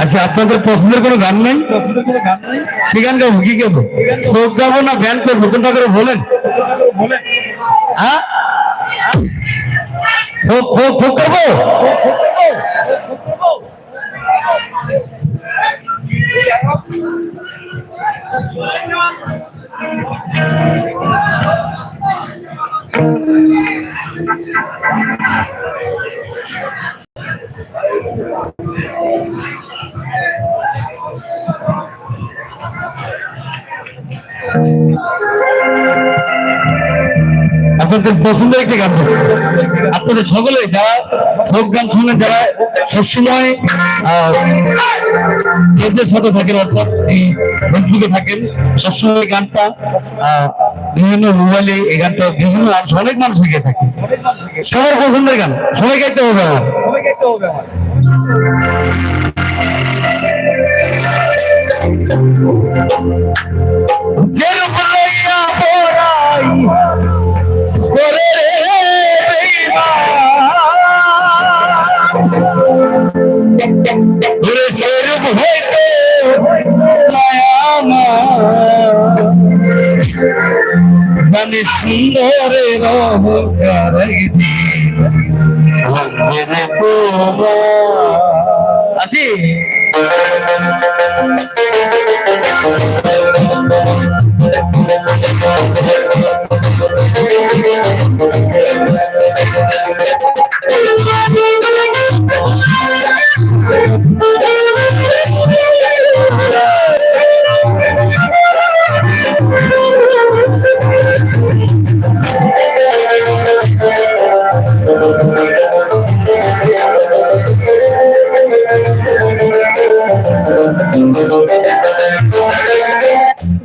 আচ্ছা আপনাদের পছন্দের কোনো গান নেই? কি গান গাবো কি গাবো? ফোক গাবো? না ব্যান্ড করব? কোনটা করে বলেন? হ্যাঁ? ফোক ফোক ফোক করব vậy không Thank you. আপনাদের পছন্দের একটি গান। আপনাদের সকলে যারা ফোক গান শুনেন যারা সবসময় সাথে থাকেন, অর্থাৎ এই ফেসবুকে থাকেন, সবসময় গানটা বিভিন্ন মোবাইলে এই গানটা বিভিন্ন মানুষ, অনেক মানুষ শিখে থাকে সবার পছন্দের গান, সবাই গাইতে হবে আমার লইয়া সেরূপ হইতে জানি সুন্দরের অহংকার। আছি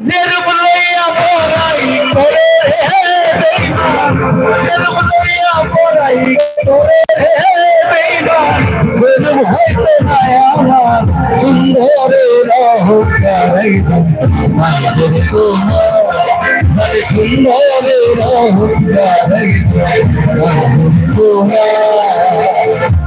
যেরূপ লইয়া পড়াই করে। যেরূপ লইয়া পড়াই করে হে হইতে নাই আমার সুন্দরের অহংকার তোমার। সুন্দরের অহংকার তোমার।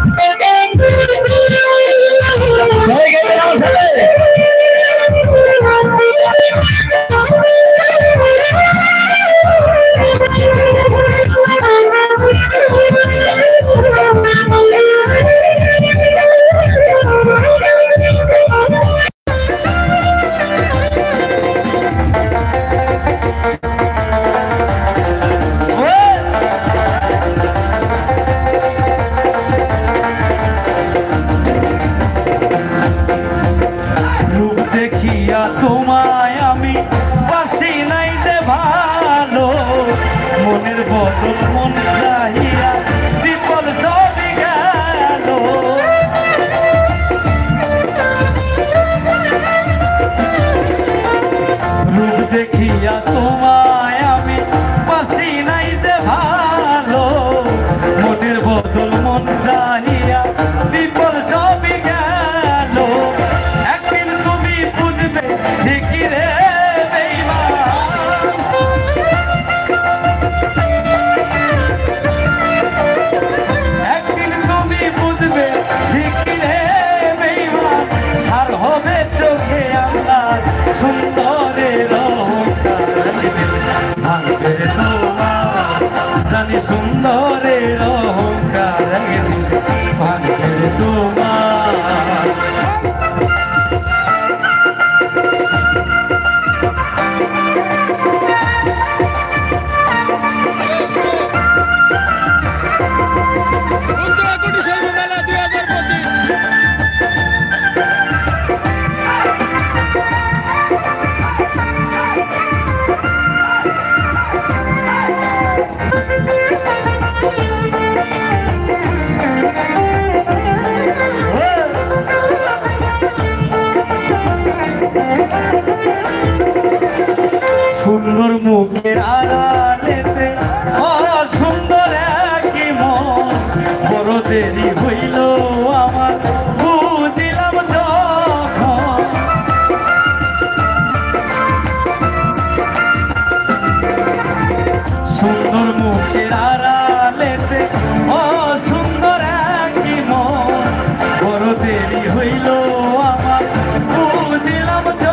দিলাম যখন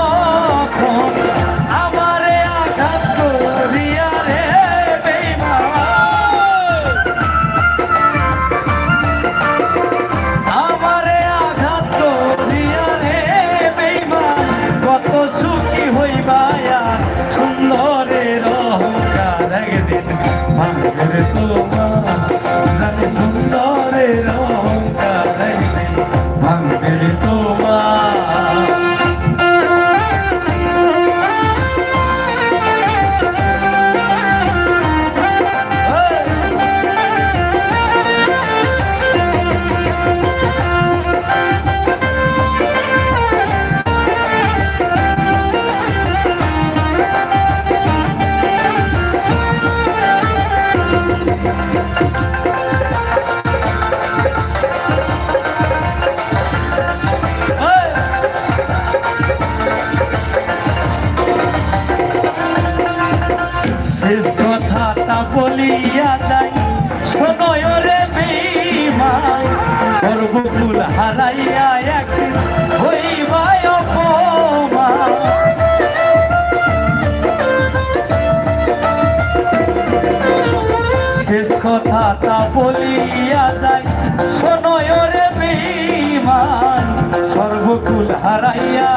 হারাইয়া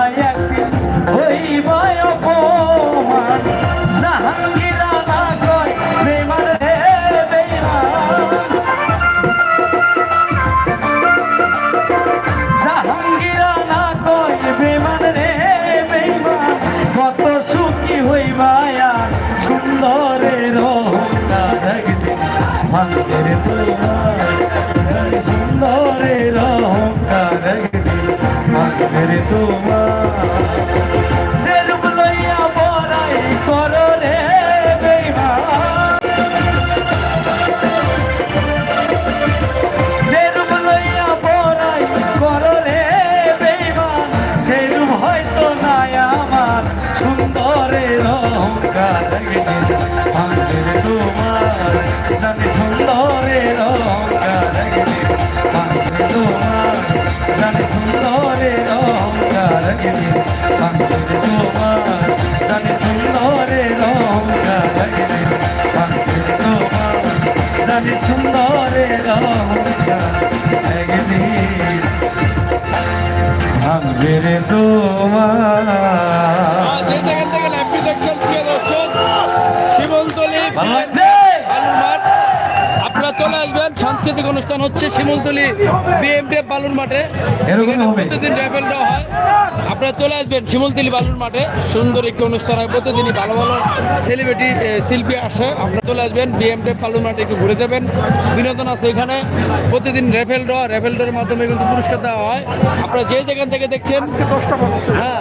জানি সুন্দরের একদিন ভাঙবে রে তোমার। আপনারা চলে আসবেন। সাংস্কৃতিক অনুষ্ঠান হচ্ছে শিমলতলি বিএমডি বালুর মাঠে। প্রতিদিন র্যাফেল দেওয়া হয়। আপনারা চলে আসবেন শিমলতলি বালুর মাঠে। সুন্দর একটি অনুষ্ঠান হয়। প্রতিদিনই ভালো ভালো সেলিব্রিটি শিল্পী আসে। আপনারা চলে আসবেন বিএমডি বালুর মাঠে একটু ঘুরে যাবেন। বিনোদন আছে এখানে। প্রতিদিন র্যাফেল ড্র র্যাফেল ড্রের মাধ্যমে কিন্তু পুরস্কার দেওয়া হয়। আপনারা যে যেখান থেকে দেখছেন হ্যাঁ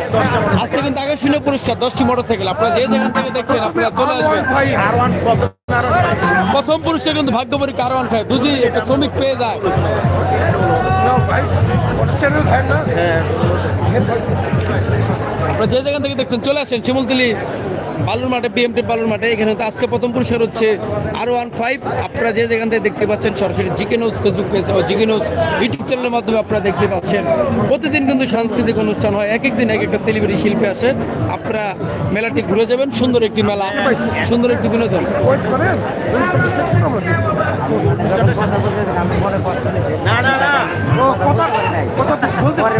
আজকে কিন্তু আগে আকর্ষণীয় পুরস্কার দশটি মোটরসাইকেল আপনারা যে যেখান থেকে দেখছেন আপনারা চলে আসবেন। প্রথম পুরুষে কিন্তু ভাগ্য আর অনেক ফাইভ যদি একটা শ্রমিক পেয়ে যায়। যে জায়গা থেকে দেখছেন চলে আসেন শিমুলতলি বালুর মাঠে বিএমটি বালুর মাঠে এখানে তো আজকে প্রথম পুরস্কার হচ্ছে আর ওয়ান ফাইভ আপনারা যে যেখান থেকে দেখতে পাচ্ছেন সরাসরি জিকে নিউজ ফেসবুক পেজ ও জিকে নিউজ ইউটিউব চ্যানেলের মাধ্যমে আপনারা দেখতে পাচ্ছেন প্রতিদিন কিন্তু সাংস্কৃতিক অনুষ্ঠান হয় এক এক দিন এক একটা সেলিব্রিটি শিল্পী আসে আপনারা মেলাটি ঘুরে যাবেন সুন্দর একটি মেলা সুন্দর একটি বিনোদন কথা বলতে পরে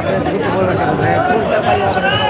আপনি বলবেন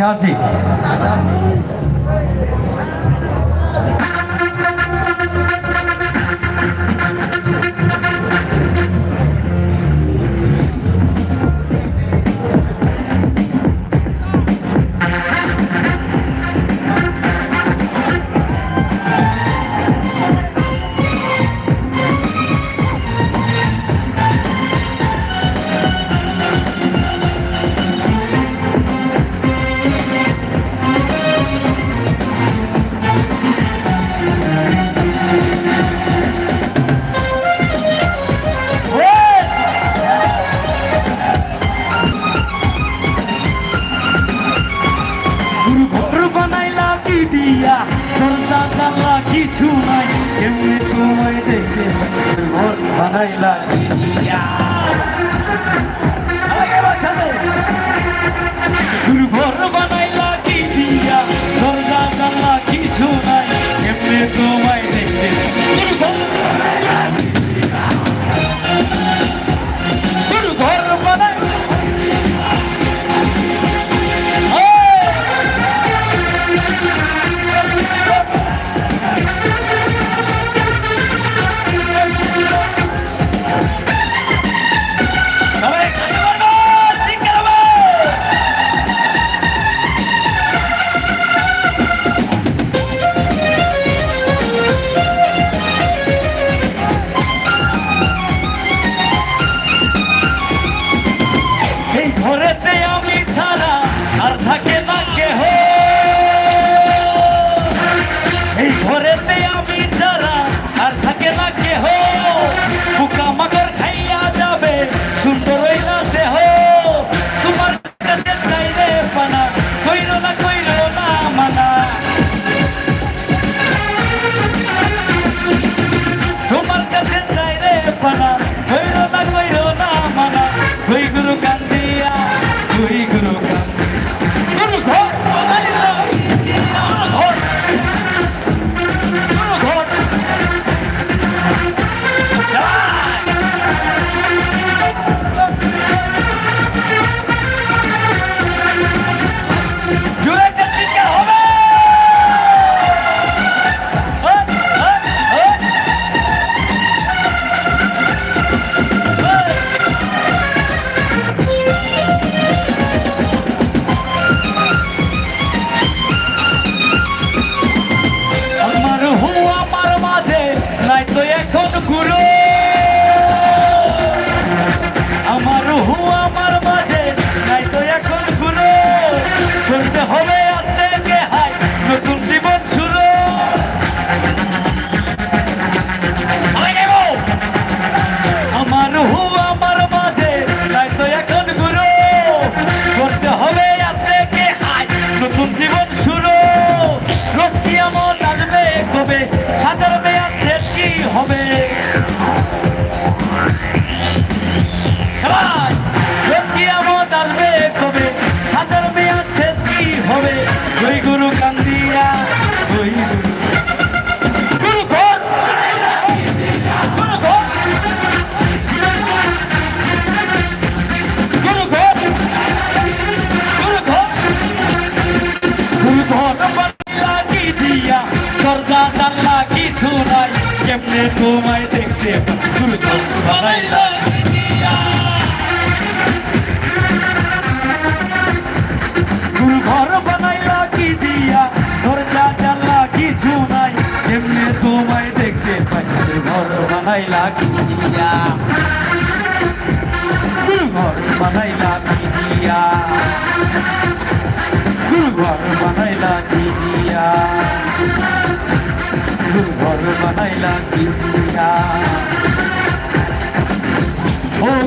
কিন্তু আচ্ছা Que too. ama.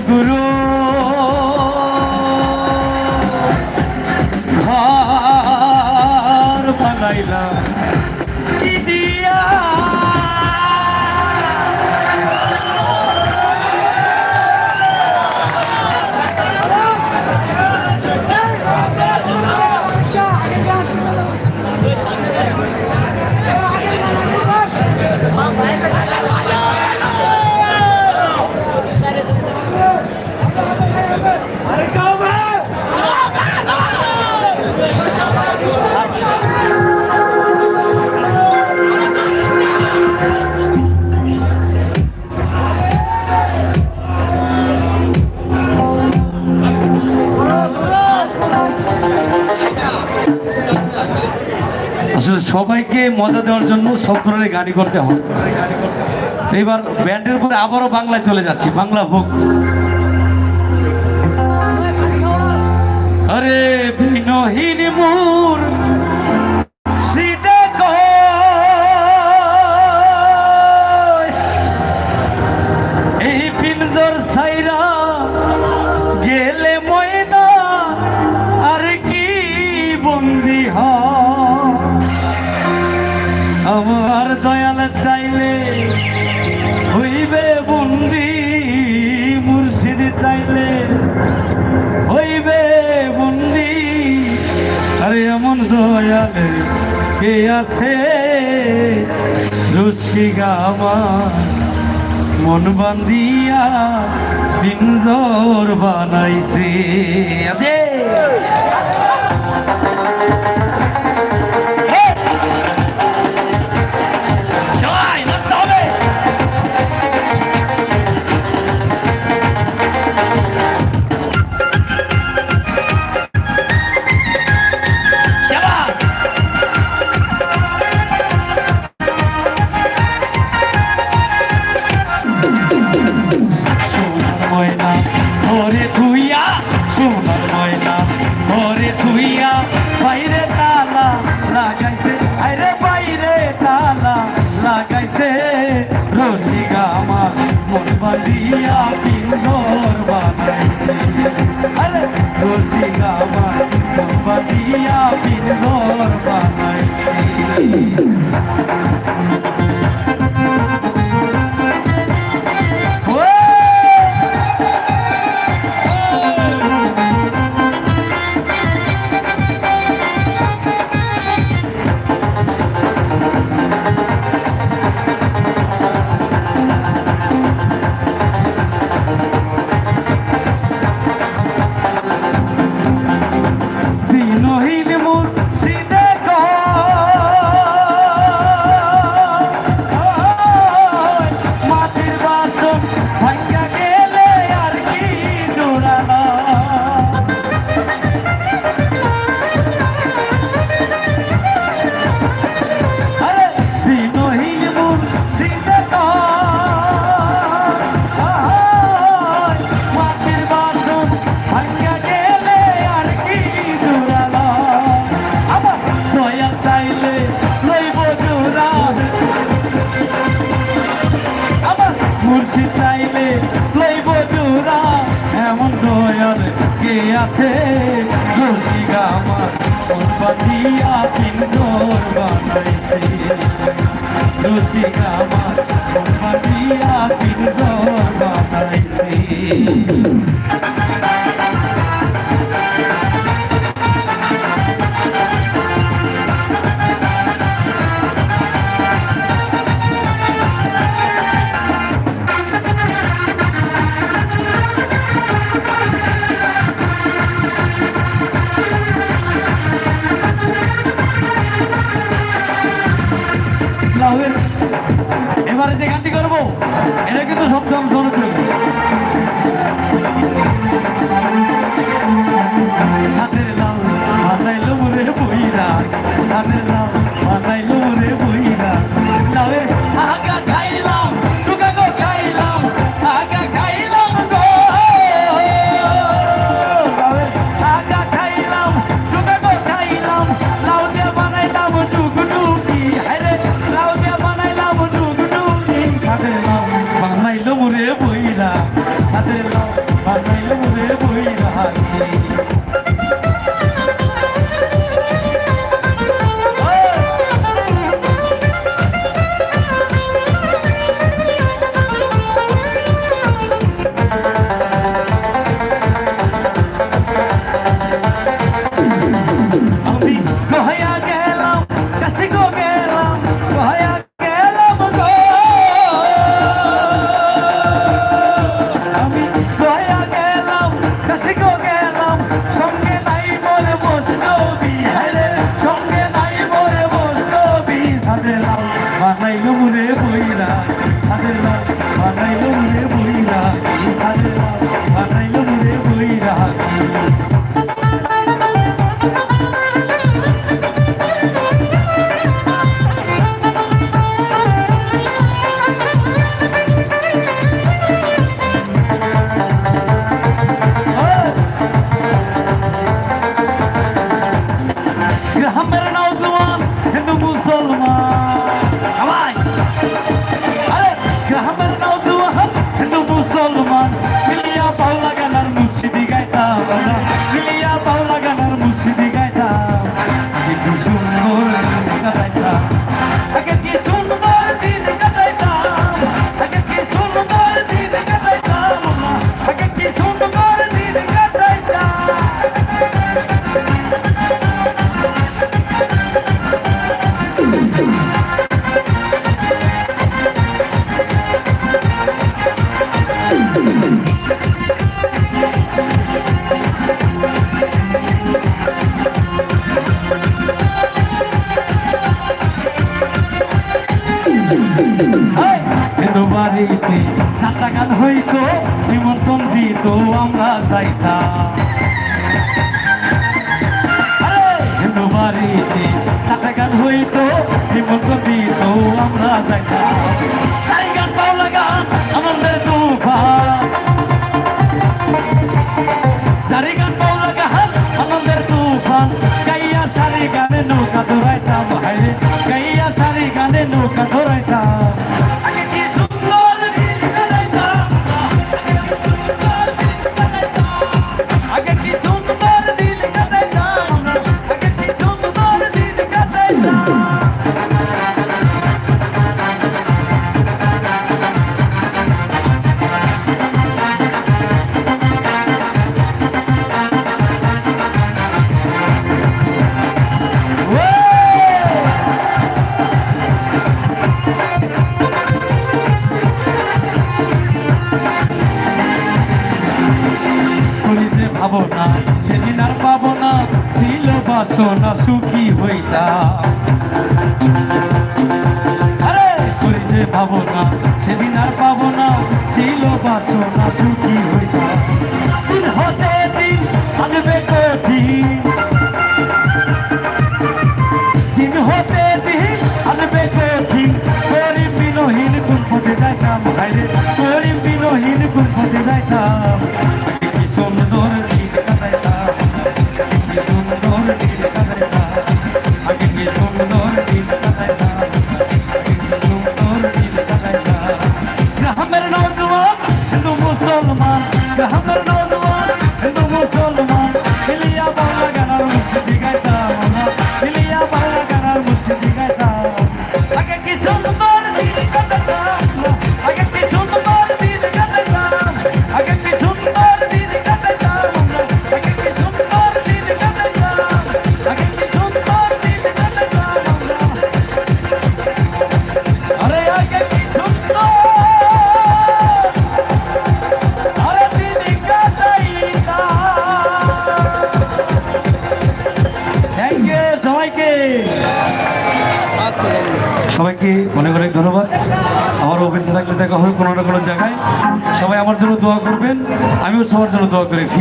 গুরু সবাইকে মজা দেওয়ার জন্য সব ধরনের গানই করতে হয়। তো এবার ব্যান্ডের পরে আবারও বাংলায় চলে যাচ্ছি, বাংলা ভোগ। আরে বিনহীন মোর চোখে আছে রসিকা আমার। মন বান্ধিয়া পিঞ্জর বানাইছে। আছে দিয়া পিনজর বানাইছি লইব চূড়া এমন দয়াল কে আছে? রসিকা আমার পাতিয়া পিন্দর বানাইছে। রসিকা আমার পাতিয়া পিন্দর বানাইছে। এটা কিন্তু সবচেয়ে জনপ্রিয়। たいた。so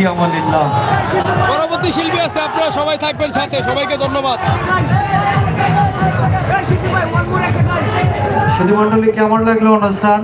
ফিয়ামানিল্লাহ পরবর্তী শিল্পী আছে আপনারা সবাই থাকবেন সাথে। সবাইকে ধন্যবাদ। শুধু সুধীমণ্ডলী কেমন লাগল অনুষ্ঠান